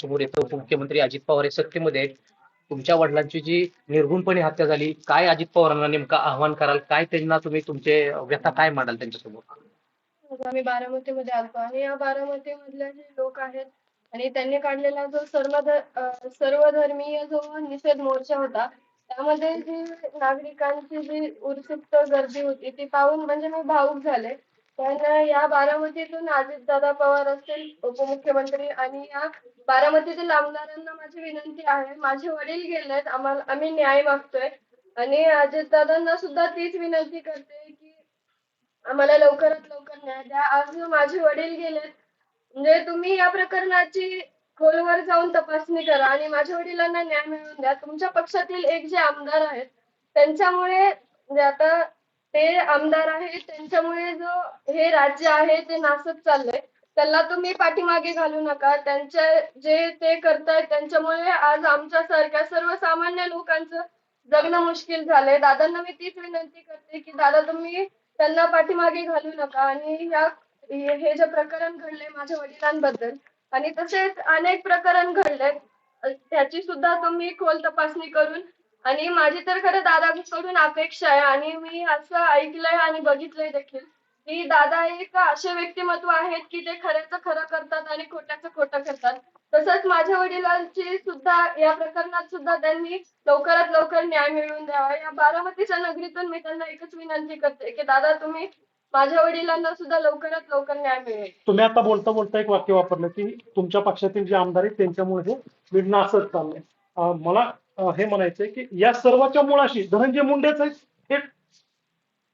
समोर येतो. उपमुख्यमंत्री अजित पवार हे सत्तेमध्ये तुमच्या वडिलांची जी निर्गुणपणे हत्या झाली काय अजित पवारांना नेमका आव्हान कराल? काय त्यांना तुम्ही तुमचे व्यथा काय मांडाल त्यांच्यासमोर? आम्ही बारामतीमध्ये आलो आणि या बारामती मधले जे लोक आहेत आणि त्यांनी काढलेला जो सर्व सर्वधर्मीय जो निषेध मोर्चा होता त्यामध्ये जी नागरिकांची जी उत्सुक गर्दी होती ती पाहून म्हणजे मी भावुक झाले. पण या बारामतीतून अजितदादा पवार असतील उपमुख्यमंत्री आणि या बारामतीतील आमदारांना माझी विनंती आहे माझे वडील गेलेत आम्हाला आम्ही न्याय मागतोय. आणि अजितदादांना सुद्धा तीच विनंती करते की आम्हाला लवकरात लवकर न्याय द्या. आज माझे वडील गेलेत. म्हणजे तुम्ही या प्रकरणाची खोलवर जाऊन तपासणी करा आणि माझ्या वडिलांना न्याय मिळवून द्या. तुमच्या पक्षातील एक जे आमदार आहेत त्यांच्यामुळे म्हणजे आता ते आमदार आहेत त्यांच्यामुळे जो हे राज्य आहे ते नासत चाललंय. त्याला तुम्ही पाठीमागे घालू नका. त्यांच्या जे ते करतायत त्यांच्यामुळे आज आमच्यासारख्या सर्वसामान्य लोकांचं जगणं मुश्किल झालंय. दादांना मी तीच विनंती करते की दादा तुम्ही त्यांना पाठीमागे घालू नका. आणि ह्या हे हे जे प्रकरण घडले माझ्या वडिलांबद्दल आणि तसेच अनेक प्रकरण घडले त्याची सुद्धा तुम्ही खोल तपासणी करून आणि माझी तर खरं दादाकडून अपेक्षा आहे आणि मी असं ऐकलंय आणि बघितलंय देखील की दादा एक असे व्यक्तिमत्व आहेत की ते खऱ्याचं खरं करतात आणि खोट्याचं खोटं करतात. तसंच माझ्या वडिलांची सुद्धा या प्रकरणात सुद्धा त्यांनी लवकरात लवकर न्याय मिळवून द्यावा. या बारामतीच्या नगरीतून मी त्यांना एकच विनंती करते की दादा तुम्ही माझ्या वडिलांना सुद्धा लवकरात लवकर न्याय मिळेल. तुम्ही आता बोलता बोलता एक वाक्य वापरलं की तुमच्या पक्षातील जे आमदार आहेत त्यांच्यामुळे हे बीड चाललंय. मला हे म्हणायचंय की या सर्वाच्या मुळाशी धनंजय मुंडेच आहे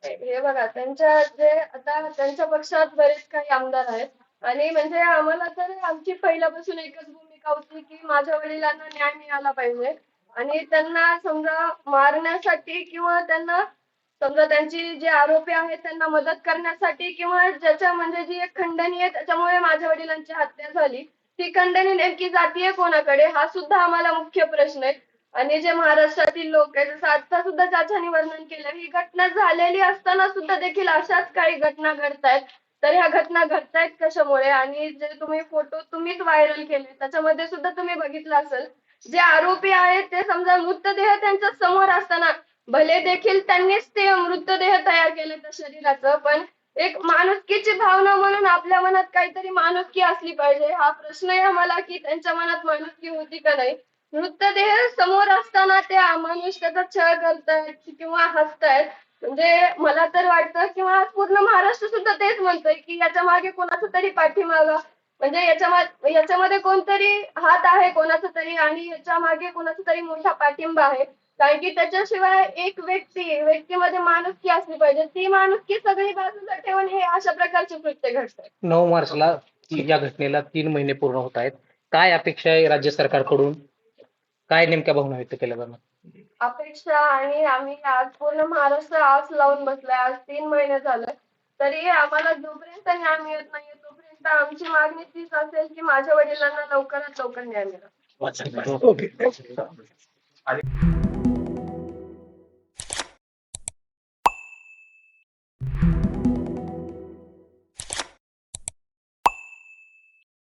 हे बघा त्यांच्या जे आता त्यांच्या पक्षात बरेच काही आमदार आहेत. आणि म्हणजे आम्हाला तर आमची पहिल्यापासून एकच भूमिका होती की माझ्या वडिलांना न्याय मिळाला पाहिजे. आणि त्यांना समजा मारण्यासाठी किंवा त्यांना समजा त्यांची जे आरोपी आहेत त्यांना मदत करण्यासाठी किंवा ज्याच्या म्हणजे जी एक खंडणी आहे त्याच्यामुळे माझ्या वडिलांची हत्या झाली. ती खंडणी नेमकी जातीये कोणाकडे? हा सुद्धा आम्हाला मुख्य प्रश्न आहे. आणि जे महाराष्ट्रातील लोक आहेत जसं आता सुद्धा चाचानी वर्णन केलं ही घटना झालेली असताना सुद्धा देखील अशाच काही घटना घडतायत. तर ह्या घटना घडतायत कशामुळे? आणि जे तुम्ही फोटो तुम्हीच व्हायरल केले त्याच्यामध्ये सुद्धा तुम्ही बघितलं असेल जे आरोपी आहेत ते समजा मृतदेह त्यांच्यासमोर असताना भले देखील त्यांनीच ते मृतदेह तयार केले त्या शरीराचं पण एक माणुसकीची भावना म्हणून आपल्या मनात काहीतरी माणुसकी असली पाहिजे. हा प्रश्न आहे आम्हाला की त्यांच्या मनात माणुसकी होती का नाही? मृतदेह समोर असताना ते अमानुष त्याचा छळ करतायत किंवा हसतायत. म्हणजे मला तर वाटतं किंवा पूर्ण महाराष्ट्र सुद्धा तेच म्हणतोय की याच्या मागे कोणाचा तरी पाठीमागा. म्हणजे याच्या याच्यामध्ये कोणतरी हात आहे कोणाचा तरी आणि याच्या मागे कोणाचा तरी मोठा पाठिंबा आहे. कारण की त्याच्याशिवाय एक व्यक्ती व्यक्तीमध्ये माणुसकी असली पाहिजे. ती माणुसकी सगळी बाजूला ठेवून हे अशा प्रकारचे कृत्य घडतात. नऊ मार्चला या घटनेला तीन महिने पूर्ण होत आहेत. काय अपेक्षा आहे राज्य सरकारकडून? काय नेमक्या भावना व्यक्त केल्या जाणार अपेक्षा आणि आम्ही आज पूर्ण महाराष्ट्र आस लावून बसलाय. आज तीन महिने झाले. तरी आम्हाला जोपर्यंत न्याय मिळत नाहीये तोपर्यंत आमची मागणी तीच असेल की माझ्या वडिलांना लवकरात लवकर न्याय मिळावा ओके.